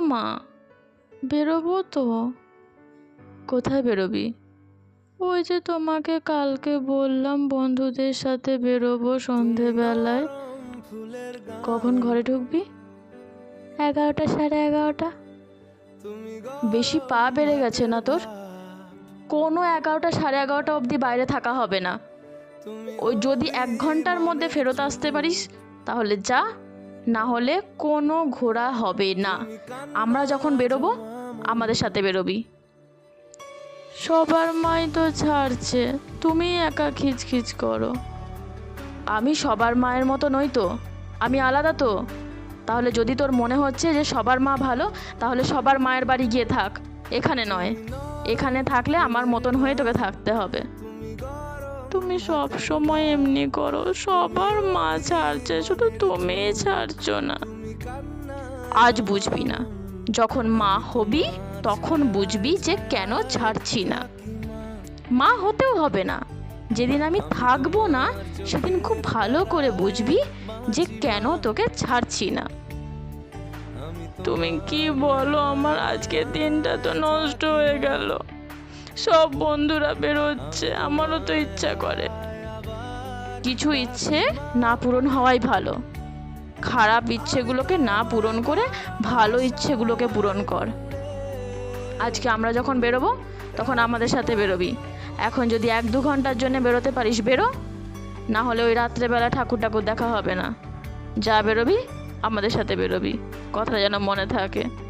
মা, বেরোবো তো। কোথায় বেরোবি? ওই যে তোমাকে কালকে বললাম বন্ধুদের সাথে বেরোবো সন্ধেবেলায়। কখন ঘরে ঢুকবি? এগারোটা সাড়ে এগারোটা। বেশি পা বেড়ে গেছে না তোর? কোনো এগারোটা সাড়ে এগারোটা অবধি বাইরে থাকা হবে না। ওই যদি এক ঘণ্টার মধ্যে ফেরত আসতে পারিস, তাহলে যা। না হলে কোনো ঘোরা হবে না। আমরা যখন বেরোবো আমাদের সাথে বেরোবি। সবার মাই তো ছাড়ছে তুমি একা খিচখিচ করো। আমি সবার মায়ের মতো নই তো আমি আলাদা তো। তাহলে যদি তোর মনে হচ্ছে যে সবার মা ভালো তাহলে সবার মায়ের বাড়ি গিয়ে থাক। এখানে নয় এখানে থাকলে আমার মতন হয়ে তোকে থাকতে হবে। তুমি সব সময় এমনি করো সবার মা ছাড়ছে শুধু তুমি ছাড়ছো না। আজ বুঝবি না। যখন মা হবি তখন বুঝবি যে কেন ছাড়ছি না। মা হতেও হবে না। যেদিন আমি থাকব না সেদিন খুব ভালো করে বুঝবি যে কেন তোকে ছাড়ছি না। তুমি কি বলো আমার আজকের দিনটা তো নষ্ট হয়ে গেল। সব বন্ধুরা বেরোচ্ছে, আমারও তো ইচ্ছা করে। কিছু ইচ্ছে না পূরণ হওয়াই ভালো। খারাপ ইচ্ছেগুলোকে না পূরণ করে ভালো ইচ্ছেগুলোকে পূরণ কর। আজকে আমরা যখন বেরোবো, তখন আমাদের সাথে বেরোবি। এখন যদি এক দু ঘণ্টার জন্য বেরোতে পারিস, বেরো। না হলে ওই রাত্রেবেলা ঠাকুর ঠাকুর দেখা হবে না। যা বেরোবি, আমাদের সাথে বেরোবি। কথা যেন মনে থাকে।